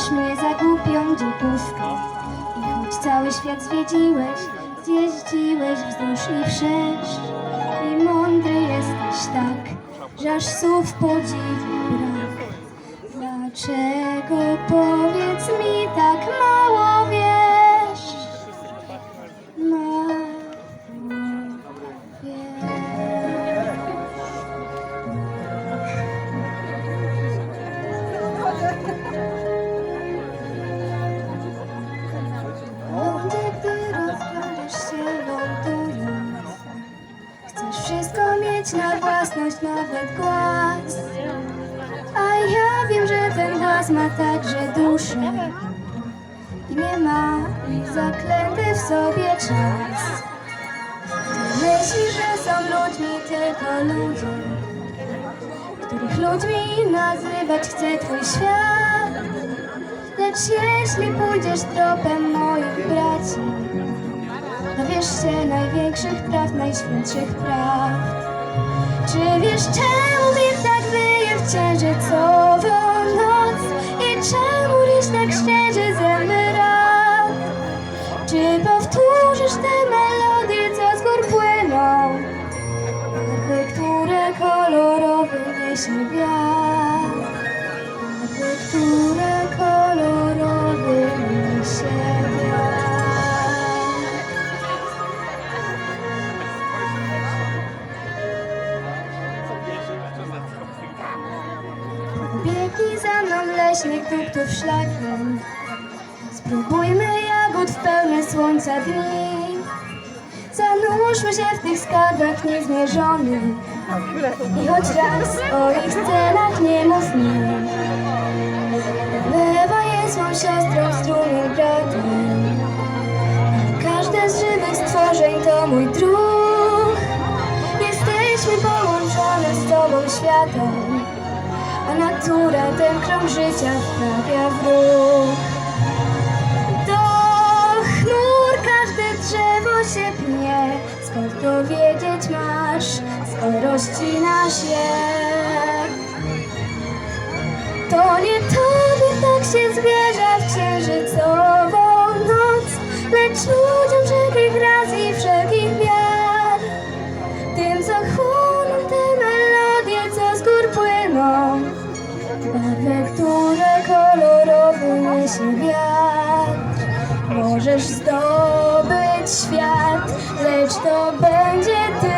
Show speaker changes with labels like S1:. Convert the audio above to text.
S1: Masz mnie za głupią dziepustkę I choć cały świat zwiedziłeś Zjeździłeś wzdłuż i wszerz I mądry jesteś tak Że aż słów podziwu brak Dlaczego powiedz mi tak mało wiesz? Mało wiesz. Na własność, nawet głaz. A ja wiem, że ten głaz ma także duszę. I nie ma zaklęty w sobie czas. Ty że są ludźmi tylko ludzie Których ludźmi nazywać chce twój świat. Lecz jeśli pójdziesz tropem moich braci Dowiesz się największych praw, najświętszych praw Czy wiesz czemu wir tak wyje w księżycową noc? I czemu liść tak szczerze zemy rad? Czy powtórzysz te melodie, co z gór płyną? Które kolorowy niesie wiatr Biegnij za mną leśnych duktów szlakiem Spróbujmy jagód w pełne słońca dni. Zanurzmy się w tych skarbach niezmierzonych I choć raz o ich cenach nie mi Lewa jest mą siostrą, strumień bratem Każde z żywych stworzeń to mój druh. Jesteśmy połączone z Tobą światem a natura ten krąg życia wprawia w ruch. Do chmur każde drzewo się pnie, skąd to wiedzieć masz, skąd rozcina się. To nie tobie tak się zwierza w księżycową noc, lecz ludziom wszelkich raz wiatr. Możesz zdobyć świat Lecz to będzie tylko